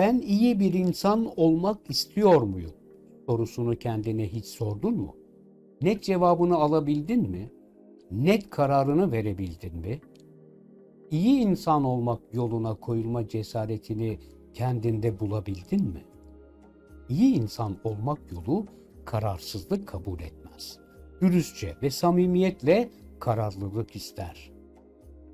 Ben iyi bir insan olmak istiyor muyum? Sorusunu kendine hiç sordun mu? Net cevabını alabildin mi? Net kararını verebildin mi? İyi insan olmak yoluna koyulma cesaretini kendinde bulabildin mi? İyi insan olmak yolu kararsızlık kabul etmez. Dürüstçe ve samimiyetle kararlılık ister.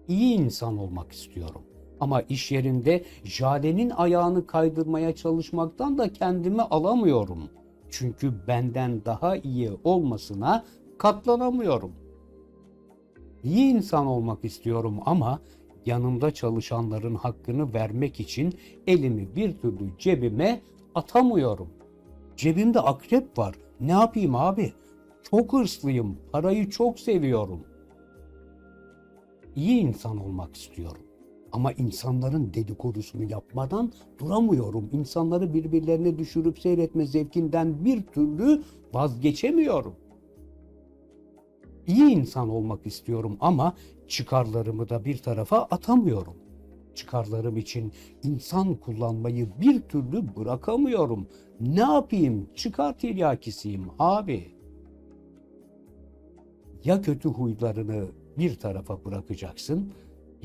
İyi insan olmak istiyorum. Ama iş yerinde Jale'nin ayağını kaydırmaya çalışmaktan da kendimi alamıyorum. Çünkü benden daha iyi olmasına katlanamıyorum. İyi insan olmak istiyorum ama yanımda çalışanların hakkını vermek için elimi bir türlü cebime atamıyorum. Cebimde akrep var. Ne yapayım abi? Çok hırslıyım. Parayı çok seviyorum. İyi insan olmak istiyorum. Ama insanların dedikodusunu yapmadan duramıyorum. İnsanları birbirlerine düşürüp seyretme zevkinden bir türlü vazgeçemiyorum. İyi insan olmak istiyorum ama çıkarlarımı da bir tarafa atamıyorum. Çıkarlarım için insan kullanmayı bir türlü bırakamıyorum. Ne yapayım? Çıkar tiryakisiyim abi. Ya kötü huylarını bir tarafa bırakacaksın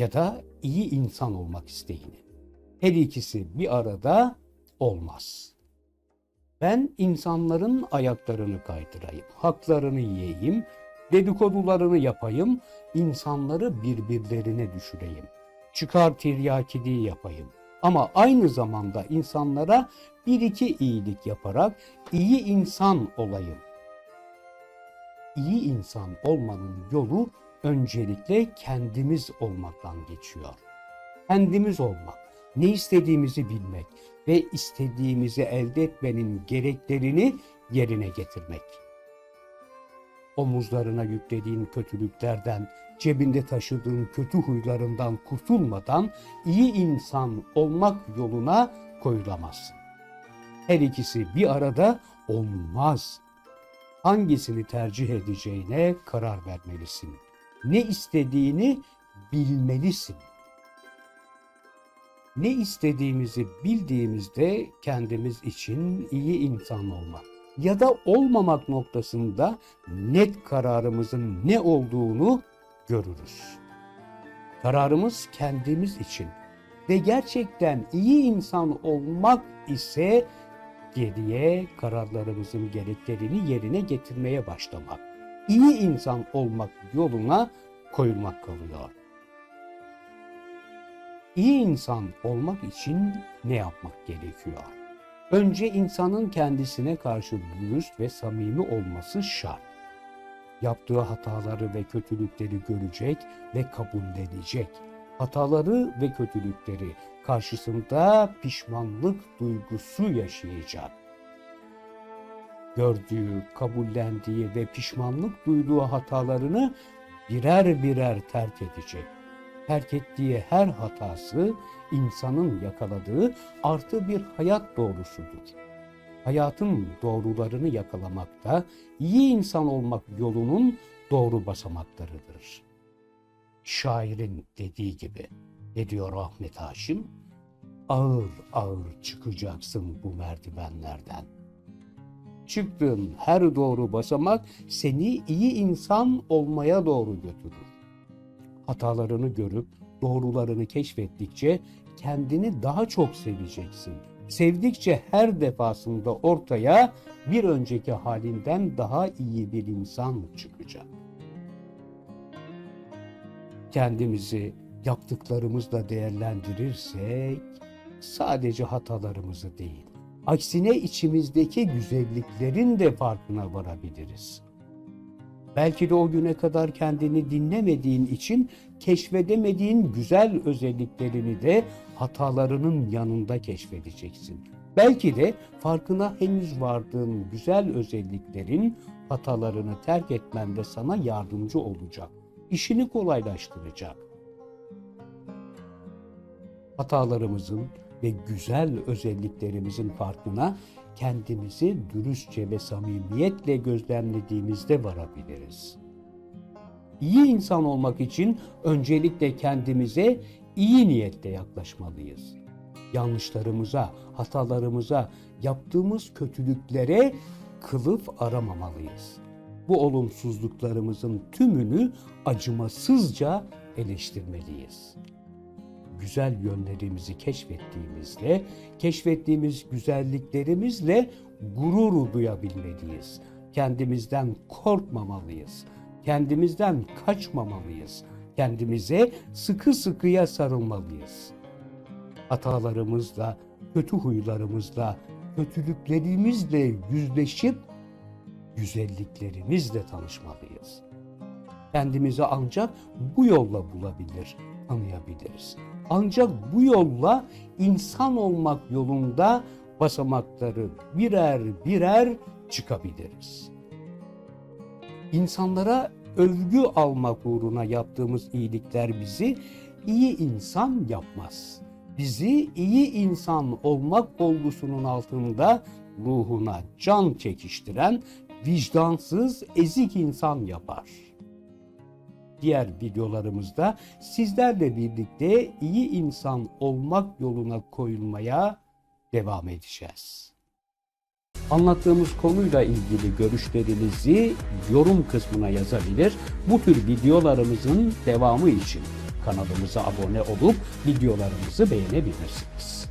ya da iyi insan olmak isteğini. Her ikisi bir arada olmaz. Ben insanların ayaklarını kaydırayım, haklarını yiyeyim, dedikodularını yapayım, insanları birbirlerine düşüreyim. Çıkar tiryakiliği yapayım. Ama aynı zamanda insanlara bir iki iyilik yaparak iyi insan olayım. İyi insan olmanın yolu öncelikle kendimiz olmaktan geçiyor. Kendimiz olmak, ne istediğimizi bilmek ve istediğimizi elde etmenin gereklerini yerine getirmek. Omuzlarına yüklediğin kötülüklerden, cebinde taşıdığın kötü huylarından kurtulmadan iyi insan olmak yoluna koyulamazsın. Her ikisi bir arada olmaz. Hangisini tercih edeceğine karar vermelisin. Ne istediğini bilmelisin. Ne istediğimizi bildiğimizde kendimiz için iyi insan olmak ya da olmamak noktasında net kararımızın ne olduğunu görürüz. Kararımız kendimiz için ve gerçekten iyi insan olmak ise geriye kararlarımızın gereklerini yerine getirmeye başlamak. İyi insan olmak yoluna koyulmak kalıyor. İyi insan olmak için ne yapmak gerekiyor? Önce insanın kendisine karşı dürüst ve samimi olması şart. Yaptığı hataları ve kötülükleri görecek ve kabullenecek. Hataları ve kötülükleri karşısında pişmanlık duygusu yaşayacak. Gördüğü, kabullendiği ve pişmanlık duyduğu hatalarını birer birer terk edecek terk ettiği her hatası insanın yakaladığı artı bir hayat doğrusudur. Hayatın doğrularını yakalamak da iyi insan olmak yolunun doğru basamaklarıdır. Şairin dediği gibi, ne diyor Ahmet Haşim? Ağır ağır çıkacaksın bu merdivenlerden. Çıktığın her doğru basamak seni iyi insan olmaya doğru götürür hatalarını görüp doğrularını keşfettikçe kendini daha çok seveceksin. Sevdikçe her defasında ortaya bir önceki halinden daha iyi bir insan çıkacak. Kendimizi yaptıklarımızla değerlendirirsek sadece hatalarımızı değil, aksine içimizdeki güzelliklerin de farkına varabiliriz. Belki de o güne kadar kendini dinlemediğin için keşfedemediğin güzel özelliklerini de hatalarının yanında keşfedeceksin. Belki de farkına henüz vardığın güzel özelliklerin hatalarını terk etmende sana yardımcı olacak. İşini kolaylaştıracak. Hatalarımızın ve güzel özelliklerimizin farkına kendimizi dürüstçe ve samimiyetle gözlemlediğimizde varabiliriz. İyi insan olmak için öncelikle kendimize iyi niyetle yaklaşmalıyız. yanlışlarımıza, hatalarımıza, yaptığımız kötülüklere kılıf aramamalıyız. Bu olumsuzluklarımızın tümünü acımasızca eleştirmeliyiz. Güzel yönlerimizi keşfettiğimizde, keşfettiğimiz güzelliklerimizle gurur duyabilmeliyiz. Kendimizden korkmamalıyız. Kendimizden kaçmamalıyız. Kendimize sıkı sıkıya sarılmalıyız. Hatalarımızla, kötü huylarımızla, kötülüklerimizle yüzleşip güzelliklerimizle tanışmalıyız. Kendimizi ancak bu yolla bulabilir, tanıyabiliriz. Ancak bu yolla insan olmak yolunda basamakları birer birer çıkabiliriz. İnsanlara övgü almak uğruna yaptığımız iyilikler bizi iyi insan yapmaz. Bizi iyi insan olmak olgusunun altında ruhuna can çekiştiren vicdansız, ezik insan yapar. Diğer videolarımızda sizlerle birlikte iyi insan olmak yoluna koyulmaya devam edeceğiz. Anlattığımız konuyla ilgili görüşlerinizi yorum kısmına yazabilir. Bu tür videolarımızın devamı için kanalımıza abone olup videolarımızı beğenebilirsiniz.